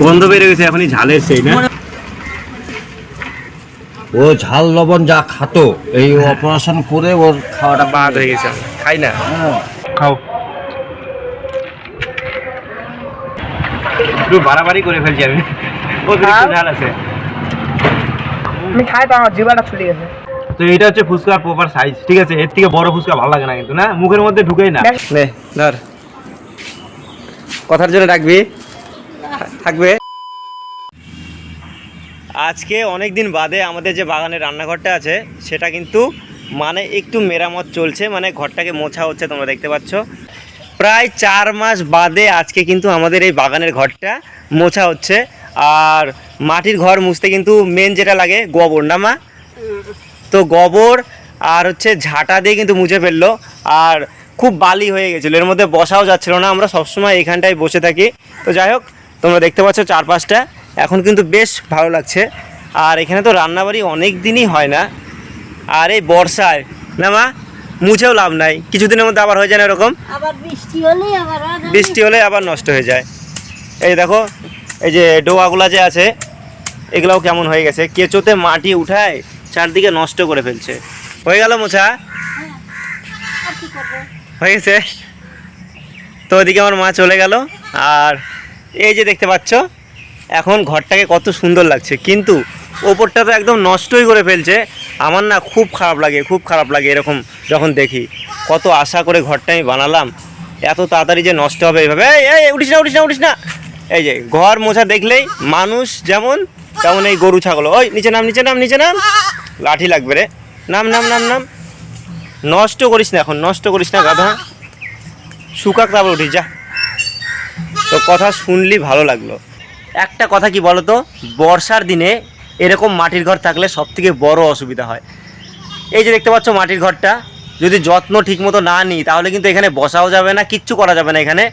গন্ধ বেড়ে গেছে এখনই ঝালের সেই না? ও ঝাল লবণ যা খাতো এই অপারেশন করে ওর খাওয়াটা বাদ হয়ে গেছে খাই না। খাও। একটু বাড়াবাড়ি করে ফেলছি আমি। ঝাল আছে। আমি খাই তো আমার জিবাটা ছুটে গেছে। তো এটা হচ্ছে ফুচকার প্রপার সাইজ ঠিক আছে? এর থেকে বড় ফুচকা ভালো লাগে না কিন্তু না? মুখের মধ্যে ঢুকেই না নে ধর। কথার জন্য ডাকবি। থাকবে। আজকে অনেক দিন বাদে আমাদের যে বাগানের রান্নাঘরটা আছে, সেটা কিন্তু মানে একটু মেরামত চলছে মানে ঘরটাকে মোছা হচ্ছে তোমরা দেখতে পাচ্ছ। প্রায় চার মাস বাদে আজকে কিন্তু আমাদের এই বাগানের ঘরটা মোছা হচ্ছে। আর মাটির ঘর মুছতে কিন্তু মেন যেটা লাগে, গোবর, না মা? তো গোবর আর হচ্ছে ঝাঁটা দিয়ে কিন্তু মুছে ফেলল। আর খুব বালি হয়ে গেছিল, এর মধ্যে বসাও যাচ্ছিল না, আমরা সবসময় এখানটায় বসে থাকি। তো যাই হোক তোমরা দেখতে পাচ্ছ চারপাশটা। এখন কিন্তু বেশ ভালো লাগছে। আর এখানে তো রান্নাবাড়ি অনেক দিনই হয় না। আর এই বর্ষায় না মা? মুছেও লাভ নাই। কিছুদিনের মধ্যে আবার হয়ে যায় না এরকম? বৃষ্টি হলে আবার আর আমি- বৃষ্টি হলে আবার নষ্ট হয়ে যায়। এই দেখো এই যে ডোয়াগুলা যে আছে এগুলাও কেমন হয়ে গেছে। কেঁচোতে মাটি উঠায় চারদিকে নষ্ট করে ফেলছে। হয়ে গেল মোছা? করব? হয়ে গেছে। তো ওদিকে আমার মা চলে গেল। আর এই যে দেখতে পাচ্ছ, এখন ঘরটাকে কত সুন্দর লাগছে। কিন্তু ওপরটা তো একদম নষ্টই করে ফেলছে। আমার না খুব খারাপ লাগে, খুব খারাপ লাগে এরকম যখন দেখি। কত আশা করে ঘরটা আমি বানালাম। এত তাড়াতাড়ি যে নষ্ট হবে এইভাবে। এই উঠিস না উঠিস না উঠিস না। এই যে ঘর মোছা দেখলেই মানুষ যেমন তেমন এই গরু, ছাগল। ওই, নিচে নাম নিচে নাম নিচে নাম। লাঠি লাগবে রে। নাম নাম নাম নাম। নষ্ট করিস না এখন, নষ্ট করিস না গাধা। শুকাক তারপর উঠিস, যা। তো কথা শুনলি ভালো লাগল। একটা কথা কি বলো তো বর্ষার দিনে এরকম মাটির ঘর থাকলে সব থেকে বড় অসুবিধা হয়। এই যে দেখতে পাচ্ছ মাটির ঘরটা, যদি যত্ন ঠিকমতো না নিই, তাহলে কিন্তু এখানে বসাও যাবে না, কিচ্ছু করা যাবে না এখানে।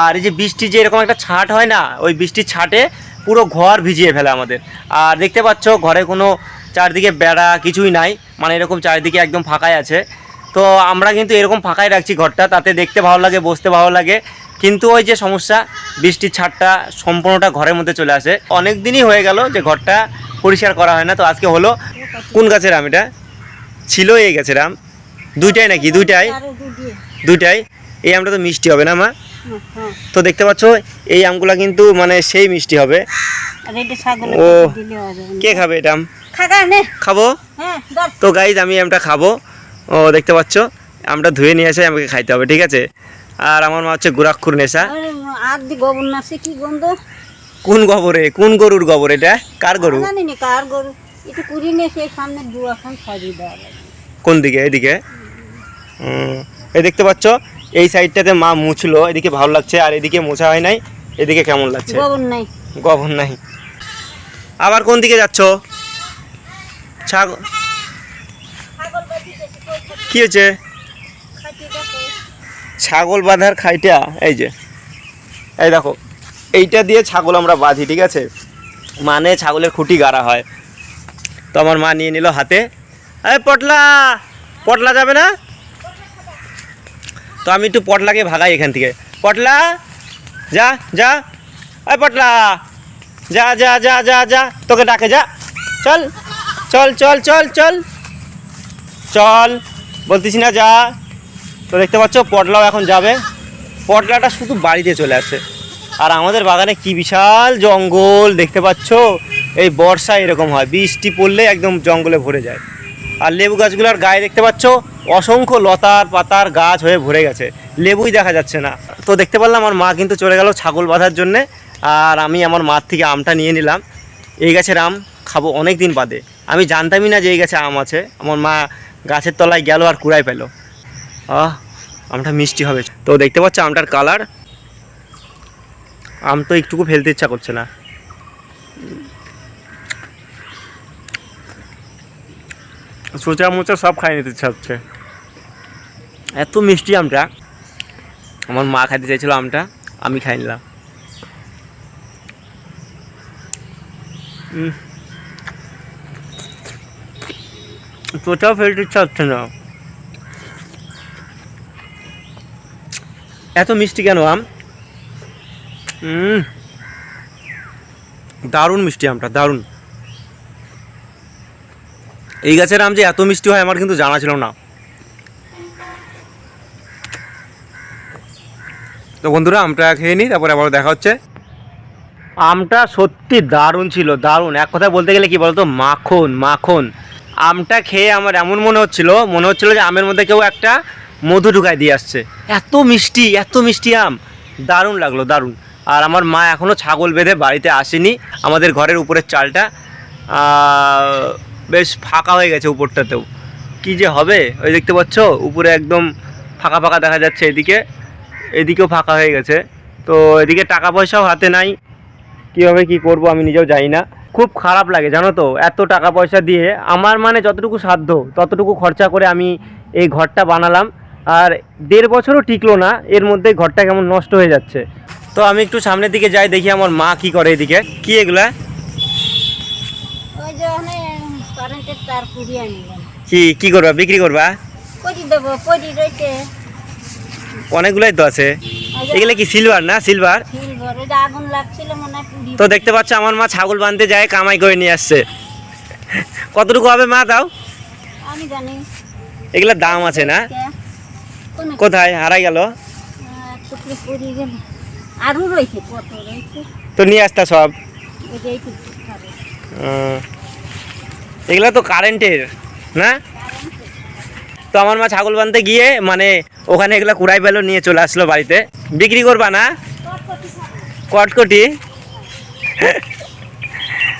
আর এই যে বৃষ্টি যে এরকম একটা ছাট হয় না, ওই বৃষ্টির ছাটে পুরো ঘর ভিজিয়ে ফেলে আমাদের। আর দেখতে পাচ্ছ ঘরে কোনো চারদিকে বেড়া কিছুই নাই মানে এরকম চারিদিকে একদম ফাঁকাই আছে। তো আমরা কিন্তু এরকম ফাঁকাই রাখছি ঘরটা, তাতে দেখতে ভালো লাগে, বসতে ভালো লাগে। কিন্তু ওই যে সমস্যা বৃষ্টির ছাড়টা সম্পূর্ণটা ঘরের মধ্যে চলে আসে। অনেক দিনই হয়ে গেল যে ঘরটা পরিষ্কার করা হয় না তো আজকে হলো কোন গাছের আম এটা? ছিল এই গাছের আম। দুইটাই নাকি? দুইটাই? দুইটাই? এই আমটা তো মিষ্টি হবে না মা। তো দেখতে পাচ্ছ এই আমগুলা কিন্তু মানে সেই মিষ্টি হবে। ও। কে খাবে এটা আম? খাব? হ্যাঁ তো গাইজ আমি আমটা খাব। ও দেখতে পাচ্ছ আমটা ধুয়ে নিয়ে এসে আমাকে খাইতে হবে ঠিক আছে? আর আমার মা হচ্ছে গুরাক্ষুর নেশা। আর দি গোবর নাছে কি গন্ধ? কোন গোবরে? কোন গরুর গোবর এটা? কার গরু? জানি না কার গরু। একটু কুড়ি নিয়ে সেই সামনে দুয়াখান সাজিয়ে দেওয়া কোন দিকে? এদিকে? এই দেখতে পাচ্ছ এই সাইডটাতে মা মুছলো। এদিকে ভালো লাগছে আর এদিকে মোছা হয় নাই। এদিকে কেমন লাগছে? গোবর নাই। নাই। আবার কোন দিকে যাচ্ছ? ছাগল কি হয়েছে? ছাগল বাঁধার খাইটা, এই যে। এই দেখো, এইটা দিয়ে ছাগল আমরা বাঁধি, ঠিক আছে? মানে ছাগলের খুঁটি গাড়া হয়। তো আমার মা নিয়ে নিল হাতে। এই পটলা! পটলা যাবে না? তো আমি একটু পটলাকে ভাগাই এখান থেকে। পটলা! যা যা। এই পটলা! যা যা যা যা যা। তোকে ডাকে, যা। চল চল চল চল চল। চল। বলতেছি না, যা। তো দেখতে পাচ্ছ, পটলাও এখন যাবে। পটলাটা শুধু বাড়িতে চলে আসে। আর আমাদের বাগানে কি বিশাল জঙ্গল দেখতে পাচ্ছ? এই বর্ষায় এরকম হয়, বৃষ্টি পড়লে একদম জঙ্গলে ভরে যায়। আর লেবু গাছগুলোর গায়ে দেখতে পাচ্ছ, অসংখ্য লতার পাতার গাছ হয়ে ভরে গেছে। লেবুই দেখা যাচ্ছে না। তো দেখতে পারলাম, আমার মা কিন্তু চলে গেল ছাগল বাঁধার জন্যে। আর আমি আমার মার থেকে আমটা নিয়ে নিলাম। এই গাছের আম খাব অনেক দিন বাদে। আমি জানতামই না যে এই গাছে আম আছে। আমার মা গাছের তলায় গেল আর কুড়াই পেল আহ, আমটা মিষ্টি হবে। তো দেখতে পাচ্ছ আমটার কালার। আম তো একটুকু ফেলতে ইচ্ছা করছে না। সোচা মোচা সব খাই নিতে ইচ্ছা হচ্ছে। এত মিষ্টি আমটা। আমার মা খাইতে চাইছিল আমটা, আমি খাই নিলাম। তোটাও ফেলতে ইচ্ছা হচ্ছে না। এত মিষ্টি কেন আম? দারুণ মিষ্টি আমটা, দারুণ। এই গাছের আম যে এত মিষ্টি হয় আমার কিন্তু জানা ছিল না। তো বন্ধুরা, আমটা খেয়ে নিই, তারপরে আবার দেখা হচ্ছে। আমটা সত্যি দারুণ ছিল, দারুণ। এক কথায় বলতে গেলে কি বলতো, মাখন মাখন। আমটা খেয়ে আমার এমন মনে হচ্ছিল মনে হচ্ছিল যে আমের মধ্যে কেউ একটা মধু ঢুকায় দিয়ে আসছে। এত মিষ্টি এত মিষ্টি আম। দারুণ লাগল, দারুণ। আর আমার মা এখনও ছাগল বেঁধে বাড়িতে আসেনি। আমাদের ঘরের উপরের চালটা বেশ ফাঁকা হয়ে গেছে উপরটাতেও। কি যে হবে? ওই দেখতে পাচ্ছ? উপরে একদম ফাঁকা ফাঁকা দেখা যাচ্ছে এদিকে। এদিকেও ফাঁকা হয়ে গেছে। তো এদিকে টাকা পয়সাও হাতে নাই। কীভাবে কি করব আমি নিজেও জানি না। খুব খারাপ লাগে, জানো তো? এত টাকা পয়সা দিয়ে। আমার মানে যতটুকু সাধ্য, ততটুকু খরচা করে আমি এই ঘরটা বানালাম। আর দেড় বছরও টিকলো না এর মধ্যে ঘরটা কেমন নষ্ট হয়ে যাচ্ছে। তো আমি একটু সামনের দিকে যাই দেখি আমার মা কি করে এদিকে। কি এগুলা? কি কি করবা? বিক্রি করবা? অনেকগুলাই তো আছে। এগুলো কি সিলভার না সিলভার তো দেখতে পাচ্ছ আমার মা ছাগল বাঁধতে যায় কামাই করে নিয়ে আসছে। কতটুকু হবে মা দাও এগুলোর দাম আছে না? কোথায়? হারাই গেল? টুকরি পড়ে গেল। আরও রয়েছে কত রয়েছে? তো নিয়ে আসতা সব? এগুলো তো কারেন্টের না? তো আমার মা ছাগল বানতে গিয়ে মানে ওখানে এগুলো কুড়াই পেল নিয়ে চলে আসলো বাড়িতে। বিক্রি করবা না? কটকটি?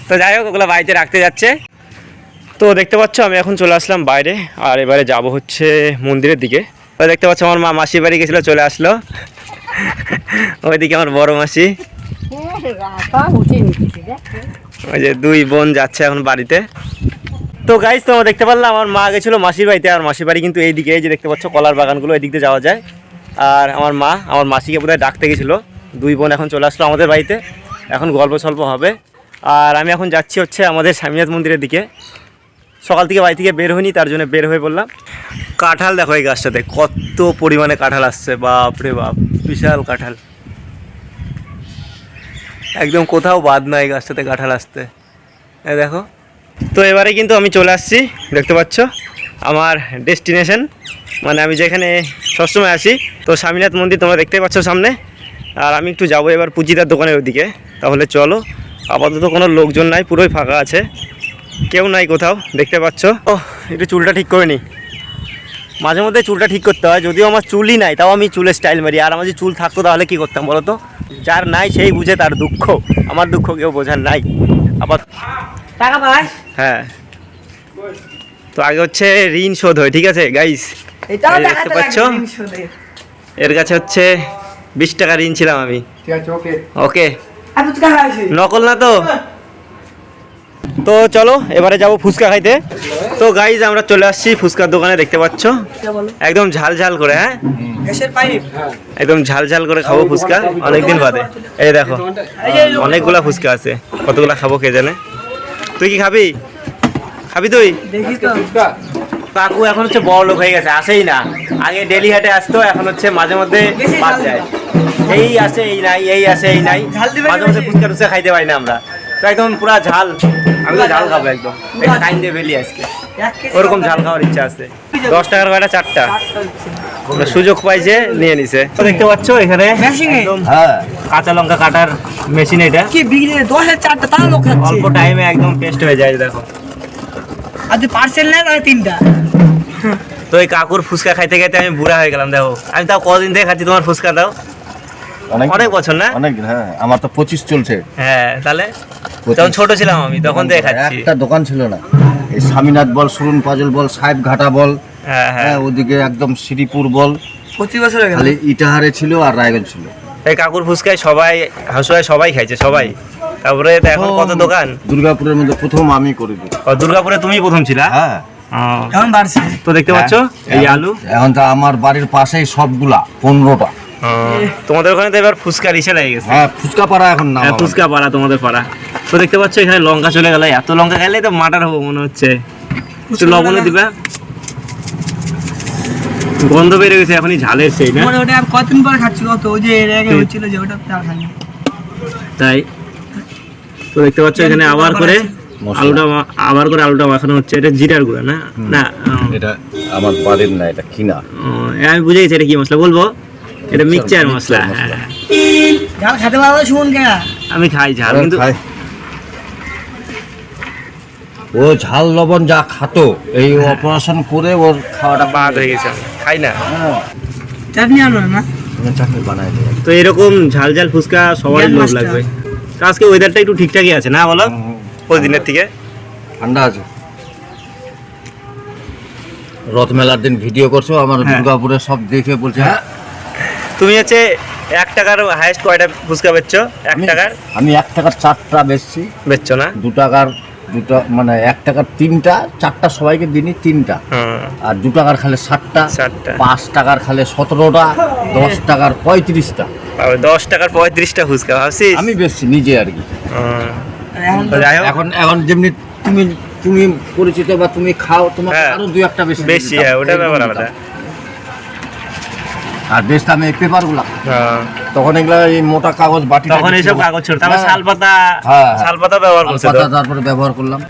তো যাই হোক ওগুলো বাড়িতে রাখতে যাচ্ছে। তো দেখতে পাচ্ছ আমি এখন চলে আসলাম বাইরে আর এবারে যাব হচ্ছে মন্দিরের দিকে। তো দেখতে পাচ্ছ আমার মা মাসির বাড়ি গেছিল, চলে আসলো। ওইদিকে আমার বড় মাসি। ওই যে দুই বোন যাচ্ছে এখন বাড়িতে। তো গাইজ তোমরা দেখতে পারলাম আমার মা গেছিল মাসির বাড়িতে, আর মাসির বাড়ি কিন্তু এইদিকে, এই যে দেখতে পাচ্ছ কলার বাগানগুলো এই দিক দিয়ে যাওয়া যায়। আর আমার মা, আমার মাসিকে বোধহয় ডাকতে গেছিল। দুই বোন এখন চলে আসলো আমাদের বাড়িতে। এখন গল্প সল্প হবে। আর আমি এখন যাচ্ছি হচ্ছে আমাদের স্বামীনাথ মন্দিরের দিকে। সকাল থেকে বাড়ি থেকে বের হয়নি তার জন্য বের হয়ে বললাম কাঁঠাল দেখো এই গাছটাতে, কত পরিমাণে কাঁঠাল আসছে, বাপ রে বাপ, বিশাল কাঁঠাল। একদম কোথাও বাদ নাই এই গাছটাতে কাঁঠাল আসতে। দেখো। তো এবারে কিন্তু আমি চলে আসছি, দেখতে পাচ্ছ? আমার ডেস্টিনেশন মানে আমি যেখানে সবসময় আসি তো স্বামীনাথ মন্দির তোমরা দেখতে পাচ্ছ সামনে। আর আমি একটু যাব এবার পুজিদার দোকানের ওদিকে। তাহলে চলো, আপাতত কোনো লোকজন নাই, পুরোই ফাঁকা আছে। কেউ নাই কোথাও, দেখতে পাচ্ছ? ও একটু চুলটা ঠিক করে নিই মাঝে মধ্যে চুলটা ঠিক করতে হয় যদিও আমার চুলই নাই তাও আমি চুলের স্টাইল মারি। আর আমার যদি চুল থাকতো তাহলে কী করতাম বলো তো? যার নাই সেই বুঝে তার দুঃখ। আমার দুঃখ কেউ বোঝার নাই। আবার টাকা পাস? হ্যাঁ। তো আগে হচ্ছে ঋণ শোধ হয় ঠিক আছে গাইস দেখতে পাচ্ছ? এর কাছে হচ্ছে বিশ টাকা ঋণ ছিলাম আমি। ঠিক আছে ওকে নকল না তো? তো চলো এবারে যাব ফুচকা খাইতে। তো গাইজ আমরা চলে আসছি ফুচকার দোকানে দেখতে পাচ্ছ? একদম ঝাল ঝাল করে হ্যাঁ? একদম ঝাল ঝাল করে খাব ফুচকা অনেকদিন বাদে। এই দেখো অনেকগুলা ফুচকা আছে কতগুলা খাব কে জানে? তুই কি খাবি? খাবি তুই? কাকু এখন হচ্ছে বড় লোক হয়ে গেছে আসেই না। আগে ডেলি হাটে আসতো এখন হচ্ছে মাঝে মধ্যে বাদ যায়। এই আসে এই নাই এই আসে এই নাই। মাঝে মধ্যে ফুচকা টুচকা খাইতে পারি না আমরা। তো একদম পুরা ঝাল। আমি তো ঝাল খাব একদম। টাইম দিয়ে বেলি আজকে। ওরকম ঝাল খাওয়ার ইচ্ছা আছে। দশ টাকার কয়টা? চারটা। সুযোগ পাইছে নিয়ে নিছে। দেখতে পাচ্ছ এখানে হ্যাঁ। কাঁচা লঙ্কা কাটার মেশিন এটা। কি বিক্রি দশ চারটা তাও লোক অল্প টাইমে একদম টেস্ট হয়ে যায় দেখো। আর তুই পার্সেল নেয় তাহলে তিনটা। তো এই কাকুর ফুচকা খাইতে খাইতে আমি বুড়া হয়ে গেলাম দেখো। আমি তাও কদিন থেকে খাচ্ছি তোমার ফুচকা দাও। অনেক বছর না? অনেক হ্যাঁ আমার তো পঁচিশ চলছে। হ্যাঁ তাহলে। যখন ছোট ছিলাম আমি তখন থেকে খাচ্ছি একটা দোকান ছিল না। এই স্বামীনাথ বল সুরুন পাজল বল সাহেব ঘাটা বল হ্যাঁ হ্যাঁ। হ্যাঁ ওদিকে একদম শ্রীপুর বল। পঁচিশ বছর খালি ইটাহারে ছিল আর রায়গঞ্জ ছিল। এই কাকুর ফুচকায় সবাই হাসুয়ায় সবাই খাইছে সবাই। তারপরে এখন কত দোকান? দুর্গাপুরের মধ্যে প্রথম আমি করে দিই। দুর্গাপুরে তুমি প্রথম ছিলা? হ্যাঁ। এখন বাড়ছে। তো দেখতে পাচ্ছ এই আলু? এখন তো আমার বাড়ির পাশেই সবগুলা পনেরোটা। তোমাদের ওখানে তো এবার ফুচকা রিসে লেগে গেছে। হ্যাঁ ফুচকা পাড়া এখন না হ্যাঁ ফুচকা পাড়া তোমাদের পাড়া। তো দেখতে পাচ্ছ এখানে লঙ্কা চলে গেল। এত লঙ্কা খাইলে তো মাটার হব মনে হচ্ছে। একটু লবণে দিবা। গন্ধ বেড়ে গেছে এখনই ঝালের সেই না? ওটা কতদিন পরে খাচ্ছি কত? ওই যে এর আগে হচ্ছিল যে ওটা আর তাই। তো দেখতে পাচ্ছ এখানে আবার করে আলুটা আবার করে আলুটা মাখানো হচ্ছে। এটা জিরার গুঁড়া না? না এটা আমার বাড়ির না এটা কিনা। আমি বুঝে গেছি এটা কি মশলা? বলব? এটা মিক্সচার মশলা হ্যাঁ। ঝাল খেতে পারব শুন কে? আমি খাই ঝাল কিন্তু খাই। ও ঝাল লবণ যা খাতো এই অপারেশন করে ওর খাওয়াটা বাদ হয়ে গেছে খাই না। চাটনি আনো না? চাটনি বানাই দিই তো এরকম ঝাল ঝাল ফুচকা জ্ঞান লোভ। লাগবে। তো আজকে ওয়েদারটা একটু ঠিকঠাকই আছে না বলো? প্রতিদিনের থেকে? ঠান্ডা আছে। রথ মেলার দিন ভিডিও করছ আমার হ্যাঁ। দুর্গাপুরে সব দেখে বলছে হ্যাঁ। তুমি হচ্ছে এক টাকার হাইস্ট কয়টা ফুচকা বেচছো? এক টাকার? আমি এক টাকার চারটা বেচছি। বেচছো না? দু টাকার দুটো মানে এক টাকার তিনটা চারটা সবাইকে দিনই তিনটা। হ্যাঁ আর দু টাকার খালে ষাটটা। পাঁচ টাকার খালে সতেরোটা দশ টাকার পঁয়ত্রিশটা। দশ টাকার পঁয়ত্রিশটা ফুচকা ভাবছিস? আমি বেশি নিজে আর কি। হ্যাঁ। এখন এখন যেমনি তুমি তুমি পরিচিত বা তুমি খাও তোমার হ্যাঁ। আরও দু একটা বেশি বেশি হ্যাঁ ওটা ব্যাপার আলাদা। আর বেচতাম এই পেপারগুলা হ্যাঁ। তখন এগুলা এই মোটা কাগজ বাটি তখন এইসব কাগজ ছিল তারপর শাল পাতা হ্যাঁ। শাল পাতা ব্যবহার করছে। তারপরে ব্যবহার করলাম।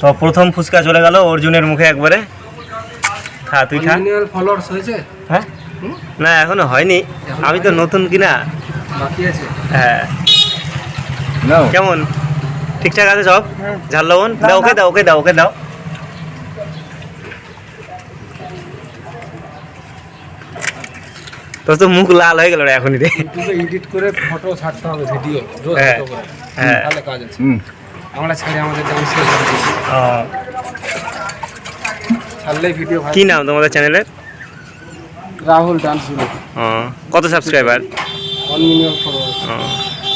তো প্রথম ফুচকা চলে গেল অর্জুনের মুখে একবারে। খা তুই খা। ফলোয়ার্স হয়েছে? হ্যাঁ? না এখনও হয়নি। আমি তো নতুন কিনা। বাকি আছে? হ্যাঁ। নাও। কেমন? ঠিকঠাক আছে সব? ঝাল লবণ? দাও ওকে দাও ওকে দাও ওকে দাও। তোর তো মুখ লাল হয়ে গেল রে এখনই রে। এডিট করে ফটো ছাড়তে হবে ভিডিও হ্যাঁ, করে। হ্যাঁ। তাহলে কাজ আছে। হুম। আমরা ছাড়ি আমাদের ছাড়লেই ভিডিও কি নাম তোমাদের চ্যানেলের রাহুল ডান্স কত সাবস্ক্রাইবার ওয়ান মিলিয়ন ফলোয়ার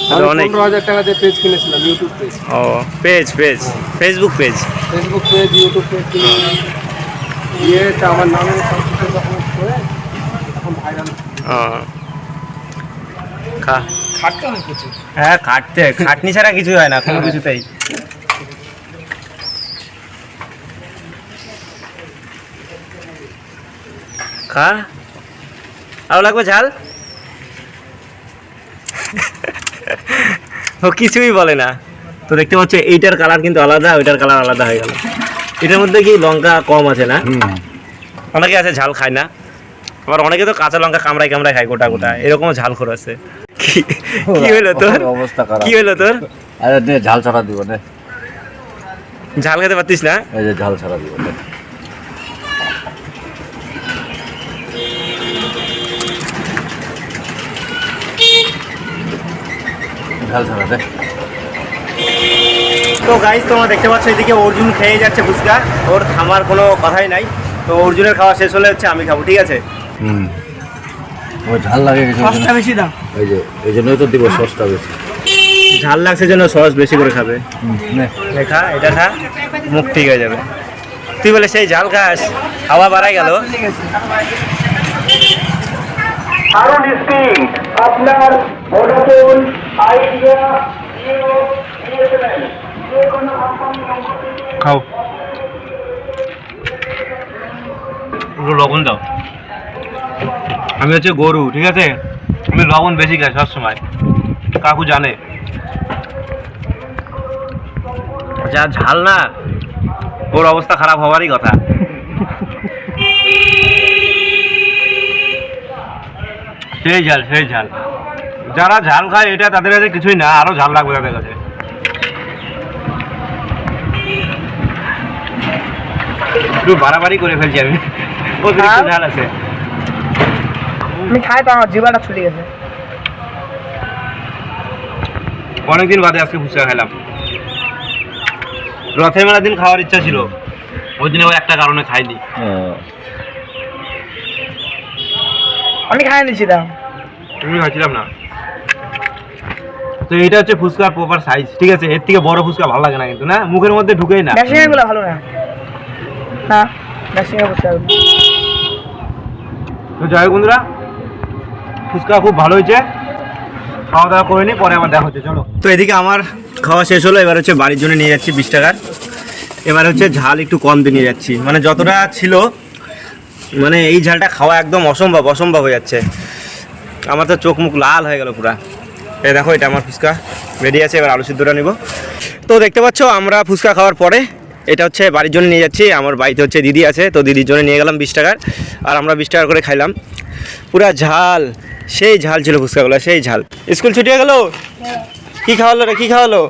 তাহলে আমি অনেক। হাজার টাকা দিয়ে পেজ কিনেছিলাম ইউটিউব পেজ ও page page Facebook page Facebook page YouTube page কিনেছিলাম। দিয়ে তা আমার নামে সব কিছু ডকুমেন্ট করে এখন ভাইরাল খা। খাটতে হ্যাঁ খাটতে। খাটনি ছাড়া কিছুই হয় না কোনো কিছুতেই। খা। আরও লাগবে ঝাল? ও কিছুই বলে না। তো দেখতে পাচ্ছ এইটার কালার কিন্তু আলাদা ওইটার কালার আলাদা হয়ে গেল। এটার মধ্যে কি লঙ্কা কম আছে না? অনেকে আছে ঝাল খায় না। আবার অনেকে তো কাঁচা লঙ্কা কামড়ায় কামড়ায় খায় গোটা গোটা। এরকমও ঝাল খোর আছে। কি- কি হলো তোর? অবস্থা খারাপ। কি হলো তোর? আরে নে ঝাল ছাড়া দিব নে। ঝাল খেতে পারতিস না? এই যে ঝাল ছাড়া দিব ঝাল ছাড়া দে তো গাইস তোমরা দেখতে পাচ্ছ এদিকে অর্জুন খেয়ে যাচ্ছে ফুচকা। ওর থামার কোনো কথাই নাই। তো অর্জুনের খাওয়া শেষ হলে হচ্ছে আমি খাব ঠিক আছে? হুম। ও ঝাল লাগে কিছু সসটা বেশি দাম। এই যে এই জন্যই তো দিব সসটা বেশি। ঝাল লাগছে জন্য সস বেশি করে খাবে। খা এটা খা মুখ ঠিক হয়ে যাবে। তুই বলে সেই ঝাল খাস হাওয়া বাড়াই গেল। আরও ডিস্টিংক্ট আপনার ভোডাফোন আইডিয়া জিও বিএসএনএল যে কোনো কোম্পানি খাও। লবণ দাও। আমি হচ্ছে গরু ঠিক আছে? আমি লবণ বেশি খাই সবসময়। কাকু জানে। যা ঝাল না ওর অবস্থা খারাপ হওয়ারই কথা। সেই ঝাল সেই ঝাল। যারা ঝাল খায় এটা তাদের কাছে কিছুই না আরও ঝাল লাগবে তাদের কাছে। একটু বাড়াবাড়ি করে ফেলছি আমি। ঝাল? ঝাল আছে। আমি খাই তো আমার জিবাটা ছুটে গেছে। অনেকদিন বাদে আজকে ফুচকা খেলাম রথের মেলার দিন খাওয়ার ইচ্ছা ছিল। ওই দিনে ওই একটা কারণে খাইনি। আমি খাই নিয়েছিলাম তুমি খাইছিলাম না। তো এটা হচ্ছে ফুচকার প্রপার সাইজ ঠিক আছে? এর থেকে বড় ফুচকা ভালো লাগে না কিন্তু না? মুখের মধ্যে ঢুকেই না। ম্যাক্সিমামগুলো ভালো না। হ্যাঁ বুঝতে তো যাই বন্ধুরা ফুচকা খুব ভালো হয়েছে। খাওয়া দাওয়া করে নি, পরে আমার দেখা হচ্ছে, চলো। তো এদিকে আমার খাওয়া শেষ হলো, এবার হচ্ছে বাড়ির জন্য নিয়ে যাচ্ছি বিশ টাকার। এবার হচ্ছে ঝাল একটু কম দিয়ে নিয়ে যাচ্ছি। মানে যতটা ছিল মানে এই ঝালটা খাওয়া একদম অসম্ভব অসম্ভব হয়ে যাচ্ছে। আমার তো চোখ মুখ লাল হয়ে গেল পুরা। এই দেখো, এটা আমার ফুচকা। রেডি আছে, এবার আলু সিদ্ধটা নিব। তো দেখতে পাচ্ছ, আমরা ফুচকা খাওয়ার পরে এটা হচ্ছে বাড়ির জন্য নিয়ে যাচ্ছি। আমার বাড়িতে হচ্ছে দিদি আছে, তো দিদির জন্য নিয়ে গেলাম বিশ টাকার। আর আমরা বিশ টাকা করে খাইলাম। পুরা ঝাল। সেই ঝাল ছিল ফুচকাগুলো সেই ঝাল। স্কুল ছুটি হয়ে গেলো? কি খাওয়ালো রে কি খাওয়ালো?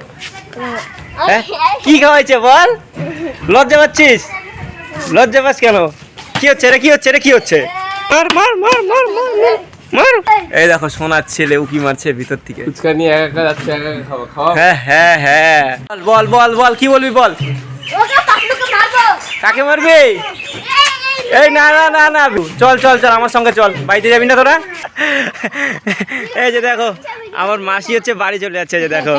হ্যাঁ? কি খাওয়াইছে বল? লজ্জা পাচ্ছিস? লজ্জা পাস কেন? কি হচ্ছে রে কি হচ্ছে রে কি হচ্ছে? মার মার মার মার মার মার, মার। এই দেখো সোনার ছেলে উকি মারছে ভিতর থেকে। ফুচকা নিয়ে একা একা যাচ্ছে একা একা খাওয়া খাওয়া হ্যাঁ হ্যাঁ হ্যাঁ। বল বল বল কি বলবি বল? ওকে পাতলুকে মারবো। কাকে মারবি? এই না না না না চল চল চল আমার সঙ্গে চল। বাড়িতে যাবি না তোরা? এই যে দেখো আমার মাসি হচ্ছে বাড়ি চলে যাচ্ছে যে দেখো।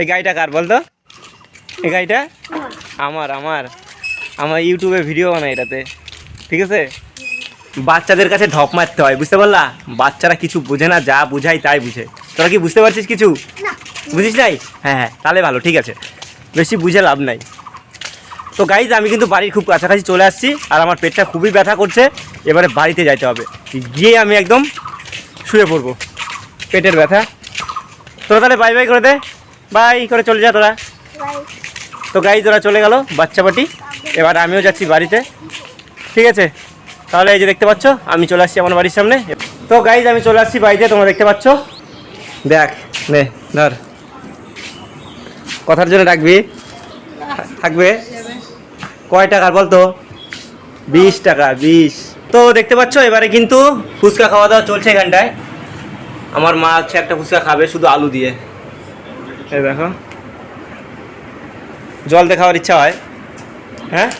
এই গাড়িটা কার বলতো? এই গাড়িটা? আমার আমার। আমার ইউটিউবে ভিডিও বানাই এটাতে। ঠিক আছে? বাচ্চাদের কাছে ঢপ মারতে হয় বুঝতে পারলা? বাচ্চারা কিছু বোঝে না যা বুঝাই তাই বুঝে। তোরা কি বুঝতে পারছিস কিছু? বুঝিস নাই? হ্যাঁ হ্যাঁ তাহলে ভালো ঠিক আছে। বেশি বুঝে লাভ নাই। তো গাইজ আমি কিন্তু বাড়ির খুব কাছাকাছি চলে আসছি আর আমার পেটটা খুবই ব্যথা করছে। এবারে বাড়িতে যাইতে হবে। গিয়ে আমি একদম শুয়ে পড়ব। পেটের ব্যথা। তোরা তাহলে বাই বাই করে দে। বাই করে চলে যা তোরা। তো গাইজ ওরা চলে গেল বাচ্চা বাটি এবার আমিও যাচ্ছি বাড়িতে। ঠিক আছে? তাহলে এই যে দেখতে পাচ্ছ আমি চলে আসছি আমার বাড়ির সামনে। তো গাইজ আমি চলে আসছি বাড়িতে তোমরা দেখতে পাচ্ছ। দেখ নে ধর। কথার জন্য ডাকবি? থাকবে? কয় টাকার বলতো? বিশ টাকা বিশ। তো দেখতে পাচ্ছ এবারে কিন্তু ফুচকা খাওয়া দাওয়া চলছে এখানটায়। আমার মা হচ্ছে একটা ফুচকা খাবে শুধু আলু দিয়ে। এই দেখো। জল দিয়ে খাওয়ার ইচ্ছা হয়। হ্যাঁ?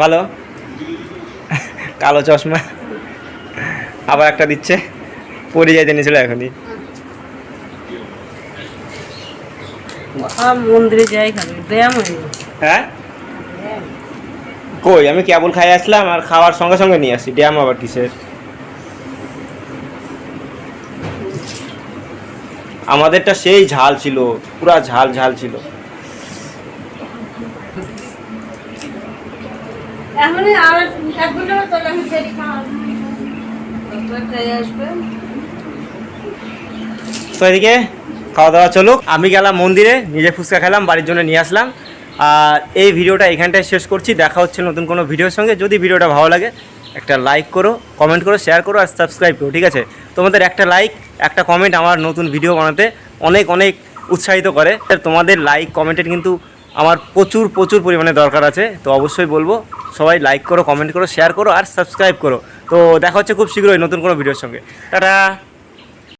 ভালো? কালো চশমা। আবার একটা দিচ্ছে। পরে যাইতে নিয়েছিল এখনই। মন্দিরে যাই খাবে ব্যায়াম হয়ে হ্যাঁ? কই আমি কেবল খাই আসলাম আর খাওয়ার সঙ্গে সঙ্গে নিয়ে আসি ড্যাম আবার কিসের? আমাদেরটা সেই ঝাল ছিল পুরা ঝাল ঝাল ছিল। তো এদিকে? খাওয়া দাওয়া চলুক। আমি গেলাম মন্দিরে, নিজে ফুচকা খেলাম, বাড়ির জন্য নিয়ে আসলাম। আর এই ভিডিওটা এখানটায় শেষ করছি। দেখা হচ্ছে নতুন কোনো ভিডিওর সঙ্গে। যদি ভিডিওটা ভালো লাগে, একটা লাইক করো কমেন্ট করো শেয়ার করো, আর সাবস্ক্রাইব করো, ঠিক আছে? তোমাদের একটা লাইক একটা কমেন্ট আমার নতুন ভিডিও বানাতে অনেক অনেক উৎসাহিত করে। তোমাদের লাইক কমেন্টের কিন্তু আমার প্রচুর প্রচুর পরিমাণে দরকার আছে। তো অবশ্যই বলব, সবাই লাইক করো কমেন্ট করো শেয়ার করো, আর সাবস্ক্রাইব করো। তো দেখা হচ্ছে খুব শীঘ্রই নতুন কোনো ভিডিওর সঙ্গে। টাটা!